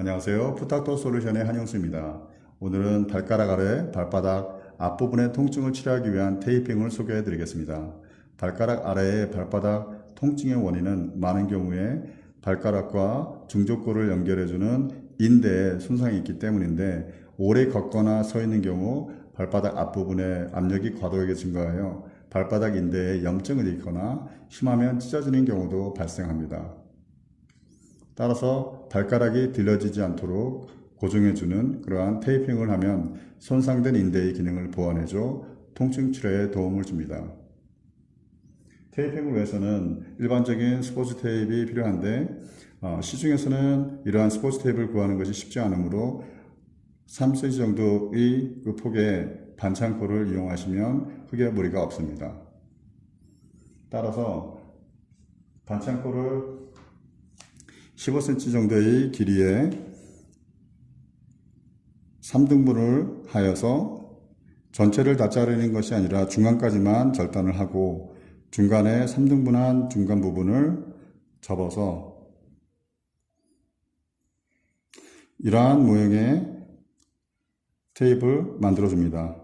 안녕하세요. 푸탁토 솔루션의 한영수입니다. 오늘은 발가락 아래 발바닥 앞부분의 통증을 치료하기 위한 테이핑을 소개해 드리겠습니다. 발가락 아래의 발바닥 통증의 원인은 많은 경우에 발가락과 중족골을 연결해주는 인대에 손상이 있기 때문인데 오래 걷거나 서 있는 경우 발바닥 앞부분에 압력이 과도하게 증가하여 발바닥 인대에 염증을 일으키거나 심하면 찢어지는 경우도 발생합니다. 따라서 발가락이 들려지지 않도록 고정해주는 그러한 테이핑을 하면 손상된 인대의 기능을 보완해줘 통증 치료에 도움을 줍니다. 테이핑을 위해서는 일반적인 스포츠 테이프가 필요한데 어, 시중에서는 이러한 스포츠 테이프를 구하는 것이 쉽지 않으므로 3cm 정도의 그 폭의 반창고를 이용하시면 크게 무리가 없습니다. 따라서 반창고를 15cm 정도의 길이에 3등분을 하여서 전체를 다 자르는 것이 아니라 중간까지만 절단을 하고 중간에 3등분한 중간 부분을 접어서 이러한 모형의 테이프를 만들어 줍니다.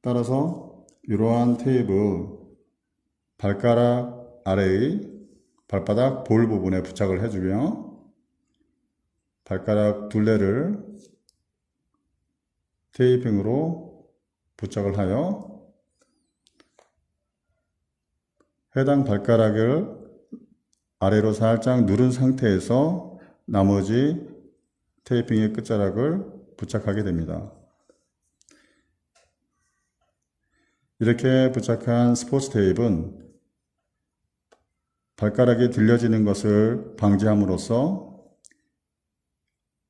따라서 이러한 테이프 발가락 아래의 발바닥 볼 부분에 부착을 해주며 발가락 둘레를 테이핑으로 부착을 하여 해당 발가락을 아래로 살짝 누른 상태에서 나머지 테이핑의 끝자락을 부착하게 됩니다. 이렇게 부착한 스포츠 테이프는 발가락이 들려지는 것을 방지함으로써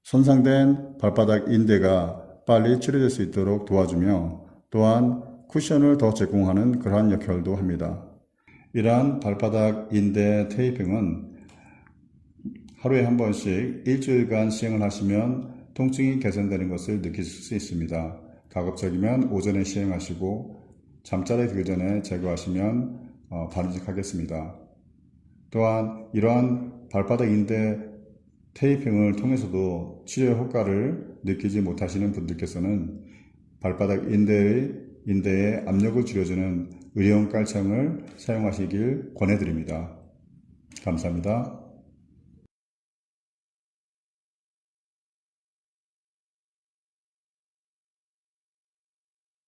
손상된 발바닥 인대가 빨리 치료될 수 있도록 도와주며 또한 쿠션을 더 제공하는 그러한 역할도 합니다. 이러한 발바닥 인대 테이핑은 하루에 한 번씩 일주일간 시행을 하시면 통증이 개선되는 것을 느끼실 수 있습니다. 가급적이면 오전에 시행하시고 잠자리 들기 전에 제거하시면 어, 바람직하겠습니다. 또한 이러한 발바닥 인대 테이핑을 통해서도 치료 효과를 느끼지 못하시는 분들께서는 발바닥 인대의 인대에 압력을 줄여주는 의료용 깔창을 사용하시길 권해드립니다. 감사합니다.